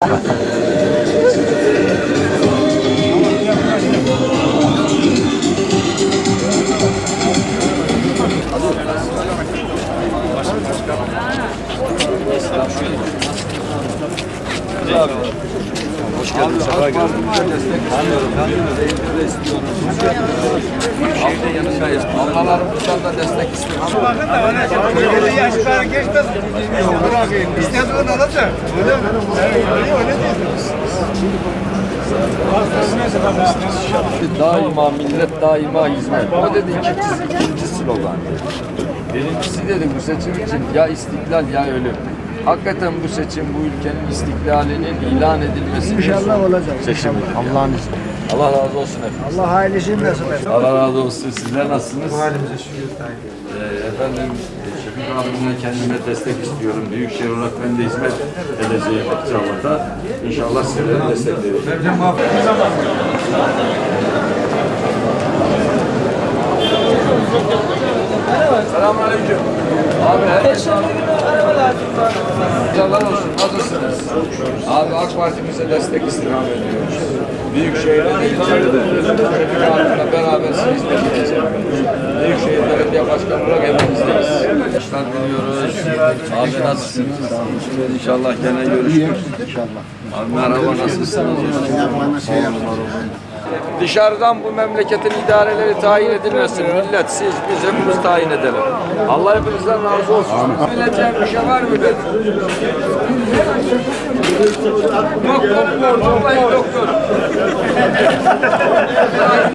Да. Hoş geldin. Sefa geldin. Tanıyorum, tanıyorum. Eğitimde istiyorum. Şehirde yanındayız. Ablalarımızdan da destek istiyoruz. Öyle yaşlar geçmez. Bırakayım. İstediğini alacak. Öyle mi? Öyle öyle Daima millet, daima hizmet. O dedi ikinci, ikinci slogan. Birincisi dedi bu seçim için ya istiklal ya ölüm. Hakikaten bu seçim bu ülkenin istiklalinin ilan edilmesi İnşallah olacak. Seçim. Allah'ın izniyle. Allah razı olsun efendim. Allah ailesini nasip etsin. Allah razı olsun. Sizler nasılsınız? Halimize şükür. Ee, efendim, Şefik abimle kendime destek istiyorum. Büyükşehir olarak ben de hizmet edeceğim Akçabat'a. İnşallah sizlere destek vereceğim. Selamünaleyküm. Abi her Yalan olsun. Nasılsınız? Abi AK Parti'mize destek istirham ediyoruz. Büyükşehir'de de ilçede de. Şefik abimle beraber size hizmet edeceğim. Büyükşehir Belediye Başkanı olarak evinizdeyiz. İşler biliyoruz. Abi nasılsınız? İnşallah gene görüşürüz. İnşallah. Abi merhaba nasılsınız? Bana şey yapma. Dışarıdan bu memleketin idareleri tayin edilmesin. Millet, siz, biz hepimiz tayin edelim. Allah hepinizden razı olsun. Bileceğim bir şey var mı benim? Yok doktor, toplayın doktor.